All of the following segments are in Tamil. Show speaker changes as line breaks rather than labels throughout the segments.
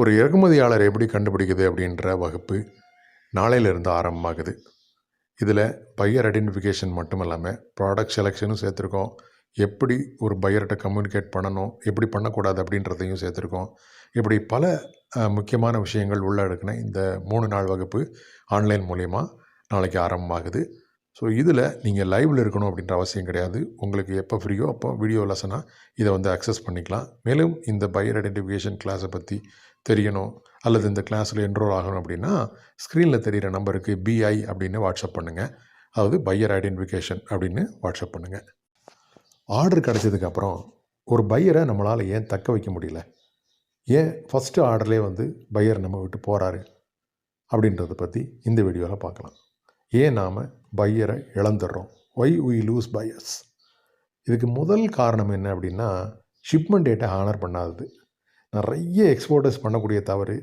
ஒரு இறக்குமதியாளர் எப்படி கண்டுபிடிக்குது அப்படின்ற வகுப்பு நாளையிலிருந்து ஆரம்பமாகுது. இதில் பையர் ஐடென்டிஃபிகேஷன் மட்டும் இல்லாமல் ப்ராடக்ட் செலெக்ஷனும் சேர்த்துருக்கோம். எப்படி ஒரு பையர்கிட்ட கம்யூனிகேட் பண்ணணும் எப்படி பண்ணக்கூடாது அப்படின்றதையும் சேர்த்துருக்கோம். இப்படி பல முக்கியமான விஷயங்கள் உள்ளடக்கின இந்த மூணு நாள் வகுப்பு ஆன்லைன் மூலயமா நாளைக்கு ஆரம்பமாகுது. ஸோ இதில் நீங்கள் லைவில் இருக்கணும் அப்படின்ற அவசியம் கிடையாது. உங்களுக்கு எப்போ ஃப்ரீயோ அப்போ வீடியோ லெசனாக இதை வந்து அக்சஸ் பண்ணிக்கலாம். மேலும் இந்த பையர் ஐடென்டிஃபிகேஷன் கிளாஸை பற்றி தெரியணும் அல்லது இந்த கிளாஸில் என்ரோல் ஆகணும் அப்படின்னா ஸ்க்ரீனில் தெரிகிற நம்பருக்கு பிஐ அப்படின்னு வாட்ஸ்அப் பண்ணுங்கள் அதாவது பையர் ஐடென்டிஃபிகேஷன் அப்படின்னு வாட்ஸ்அப் பண்ணுங்கள் ஆர்டர் கிடச்சதுக்கப்புறம் ஒரு பையரை நம்மளால் ஏன் தக்க வைக்க முடியல? ஏன் ஃபஸ்ட்டு ஆர்டர்லேயே வந்து பையர் நம்ம விட்டு போகிறாரு அப்படின்றத பற்றி இந்த வீடியோவில் பார்க்கலாம். ஏன் நாம் பையரை இழந்துடுறோம்? ஒய் வி லூஸ் பையர்ஸ் இதுக்கு முதல் காரணம் என்ன அப்படின்னா ஷிப்மெண்ட் டேட்டை ஹானர் பண்ணாதது. நிறைய எக்ஸ்போர்ட்டர்ஸ் பண்ணக்கூடிய தவறு.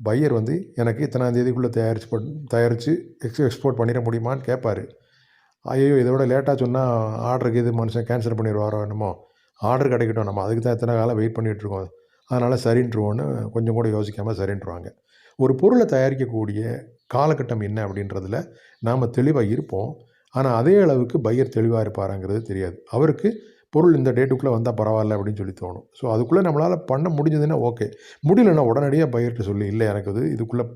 பையர் வந்து எனக்கு இத்தனாம் தேதிக்குள்ளே தயாரிச்சு பண் தயாரித்து எக்ஸ் எக்ஸ்போர்ட் பண்ணிட முடியுமான்னு கேட்பார் ஐயோ இதை விட லேட்டாக சொன்னால் ஆர்டருக்கு இது மனுஷன் கேன்சல் பண்ணிடுவாரோ என்னமோ. ஆர்டர் கிடைக்கட்டும் நம்ம அதுக்கு தான் எத்தனை காலம் வெயிட் பண்ணிகிட்ருக்கோம் அதனால் சரின்ட்டுருவோன்னு கொஞ்சம் கூட யோசிக்காமல் சரின்ட்டுருவாங்க ஒரு பொருளை தயாரிக்கக்கூடிய காலகட்டம் என்ன அப்படின்றதுல நாம் தெளிவாக இருப்போம். ஆனால் அதே அளவுக்கு பையர் தெளிவாக இருப்பாராங்கிறது தெரியாது. அவருக்கு பொருள் இந்த டேட்டுக்குள்ளே வந்தால் பரவாயில்ல அப்படின்னு சொல்லி தோணும். ஸோ அதுக்குள்ளே நம்மளால் பண்ண முடிஞ்சதுன்னா ஓகே முடியலன்னா உடனடியாக பயிர்கிட்ட சொல்லி இல்லை எனக்கு அது இதுக்குள்ளே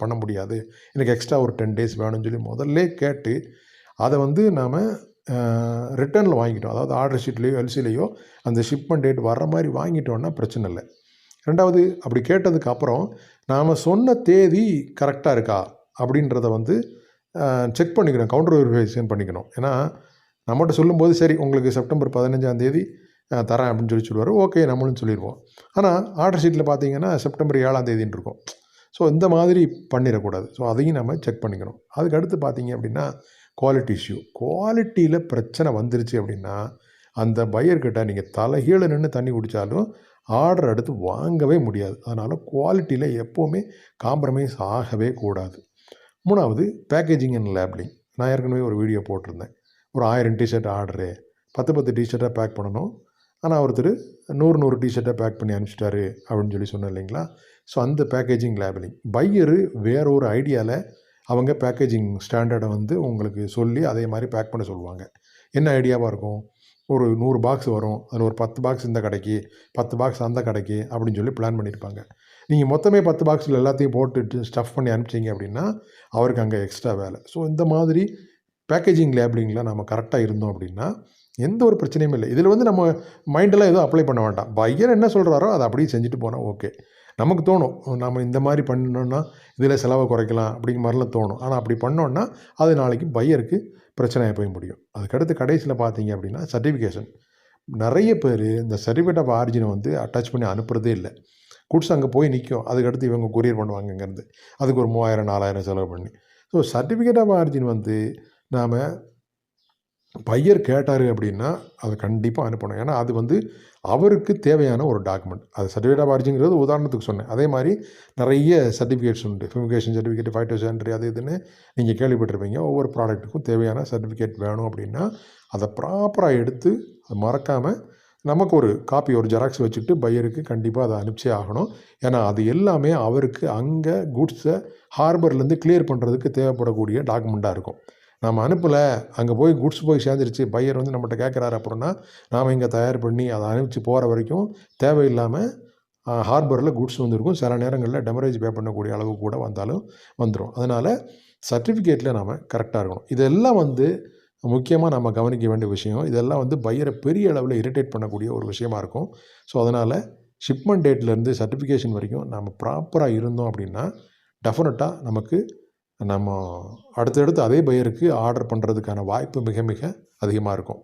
பண்ண முடியாது. எனக்கு எக்ஸ்ட்ரா ஒரு டென் டேஸ் வேணும்னு சொல்லி முதல்ல கேட்டு அதை வந்து நாம் ரிட்டர்னில் வாங்கிட்டோம். அதாவது ஆர்டர் ஷீட்லேயோ எல்சிலேயோ அந்த ஷிப்மெண்ட் டேட் வர்ற மாதிரி வாங்கிட்டோன்னா பிரச்சனை இல்லை. ரெண்டாவது அப்படி கேட்டதுக்கு அப்புறம் நாம் சொன்ன தேதி கரெக்டாக இருக்கா? அப்படின்றத வந்து செக் பண்ணிக்கணும். கவுண்டர் வெரிஃபிகேஷன் பண்ணிக்கணும். ஏன்னா நம்மகிட்ட சொல்லும்போது சரி உங்களுக்கு செப்டம்பர் பதினஞ்சாம் தேதி தரேன் அப்படின்னு சொல்லி சொல்லுவார். ஓகே நம்மளும் சொல்லிடுவோம் ஆனால் ஆர்டர் ஷீட்டில் பார்த்தீங்கன்னா செப்டம்பர் ஏழாம் தேதின்னு இருக்கும். ஸோ இந்த மாதிரி பண்ணிடக்கூடாது. ஸோ அதையும் நம்ம செக் பண்ணிக்கணும். அதுக்கு அடுத்து பார்த்தீங்க அப்படின்னா குவாலிட்டி இஷ்யூ. குவாலிட்டியில் பிரச்சனை வந்துருச்சு அப்படின்னா அந்த பையர்கிட்ட நீங்கள் தலைகீழ நின்று தண்ணி குடித்தாலும் ஆர்டர் எடுத்து வாங்கவே முடியாது. அதனால் குவாலிட்டியில் எப்போவுமே காம்ப்ரமைஸ் ஆகவே கூடாது. மூணாவது பேக்கேஜிங் அண்ட் லேப்லிங் நான் ஏற்கனவே ஒரு வீடியோ போட்டிருந்தேன். ஒரு ஆயிரம் டிஷர்ட் ஆர்டரு பத்து பத்து டிஷர்ட்டாக பேக் பண்ணணும். ஆனால் ஒருத்தர் நூறு நூறு டிஷர்ட்டாக பேக் பண்ணி அனுப்பிச்சிட்டாரு அப்படின்னு சொல்லி சொன்னேன் இல்லைங்களா? ஸோ அந்த பேக்கேஜிங் லேபிளிங் பையரு வேற ஒரு ஐடியாவில் அவங்க பேக்கேஜிங் ஸ்டாண்டர்டை வந்து உங்களுக்கு சொல்லி அதே மாதிரி பேக் பண்ண சொல்லுவாங்க. என்ன ஐடியாவாக இருக்கும்? ஒரு நூறு பாக்ஸ் வரும். அதில் ஒரு பத்து பாக்ஸ் இந்த கடைக்கு பத்து பாக்ஸ் அந்த கடைக்கு அப்படின்னு சொல்லி பிளான் பண்ணியிருப்பாங்க. நீங்கள் மொத்தமே பத்து பாக்ஸில் எல்லாத்தையும் போட்டுட்டு ஸ்டஃப் பண்ணி அனுப்பிச்சிங்க அப்படின்னா அவருக்கு அங்கே எக்ஸ்ட்ரா வேலை. ஸோ இந்த மாதிரி பேக்கேஜிங் லேபிளிங்கில் நம்ம கரெக்டாக இருந்தோம் அப்படின்னா எந்த ஒரு பிரச்சனையும் இல்லை. இதில் வந்து நம்ம மைண்டெல்லாம் எதுவும் அப்ளை பண்ண வேண்டாம். பையர் என்ன சொல்கிறாரோ அதை அப்படியே செஞ்சுட்டு போனால் ஓகே நமக்கு தோணும் நம்ம இந்த மாதிரி பண்ணோன்னா இதில் செலவை குறைக்கலாம் அப்படிங்கிற மாதிரிலாம் தோணும். ஆனால் அப்படி பண்ணோன்னா அது நாளைக்கு பையருக்கு பிரச்சனையாக போய் முடியும். அதுக்கடுத்து கடைசியில் பார்த்தீங்க அப்படின்னா சர்டிஃபிகேஷன் நிறைய பேர் இந்த சர்டிஃபிகேட் ஆஃப் ஆரிஜினை வந்து அட்டாச் பண்ணி அனுப்புகிறதே இல்லை. குட்ஸ் அங்கே போய் நிற்கும் அதுக்கடுத்து இவங்க கொரியர் பண்ணுவாங்க இங்கேருந்து. அதுக்கு ஒரு மூவாயிரம் நாலாயிரம் செலவு பண்ணி. ஸோ சர்டிஃபிகேட் ஆஃப் ஆரிஜின் வந்து நாம் பையர் கேட்டார் அப்படின்னா அதை கண்டிப்பாக அனுப்பணும். ஏன்னா அது வந்து அவருக்கு தேவையான ஒரு டாக்குமெண்ட் அது சர்டிஃபிகேட் ஆஃப் ஆரிஜிங்கிறது உதாரணத்துக்கு சொன்னேன். அதே மாதிரி நிறைய சர்டிஃபிகேட்ஸ் உண்டு. ஃபிமிகேஷன் சர்டிஃபிகேட் ஃபைட்டோ சானிட்டரி அது இதுன்னு நீங்கள் கேள்விப்பட்டிருப்பீங்க. ஒவ்வொரு ப்ராடக்ட்டுக்கும் தேவையான சர்டிஃபிகேட் வேணும் அப்படின்னா அதை ப்ராப்பராக எடுத்து அதை மறக்காமல் நமக்கு ஒரு காப்பி ஒரு ஜெராக்ஸ் வச்சுக்கிட்டு பையருக்கு கண்டிப்பாக அதை அனுப்பிச்சே ஆகணும். ஏன்னா அது எல்லாமே அவருக்கு அங்கே குட்ஸை ஹார்பர்லேருந்து கிளியர் பண்ணுறதுக்கு தேவைப்படக்கூடிய டாக்குமெண்ட்டாக இருக்கும். நாம் அனுப்பலை அங்கே போய் குட்ஸ் போய் சேர்ந்துருச்சு பையர் வந்து நம்மகிட்ட கேட்குறாரு அப்படின்னா நாம் இங்கே தயார் பண்ணி அதை அனுப்பிச்சு போகிற வரைக்கும் தேவையில்லாமல் ஹார்பரில் குட்ஸ் வந்திருக்கும். சில நேரங்களில் டெமரேஜ் பே பண்ணக்கூடிய அளவு கூட வந்தாலும் வந்துடும் அதனால் சர்டிஃபிகேட்டில் நாம் கரெக்டாக இருக்கணும். இதெல்லாம் வந்து முக்கியமாக நம்ம கவனிக்க வேண்டிய விஷயம். இதெல்லாம் வந்து பையரை பெரிய அளவில் இரிட்டேட் பண்ணக்கூடிய ஒரு விஷயமா இருக்கும். ஸோ அதனால் ஷிப்மெண்ட் டேட்லேருந்து சர்டிஃபிகேஷன் வரைக்கும் நம்ம ப்ராப்பராக இருந்தோம் அப்படின்னா டெஃபினட்டாக நமக்கு நம்ம அடுத்தடுத்து அதே பையருக்கு ஆர்டர் பண்ணுறதுக்கான வாய்ப்பு மிக மிக அதிகமாக இருக்கும்.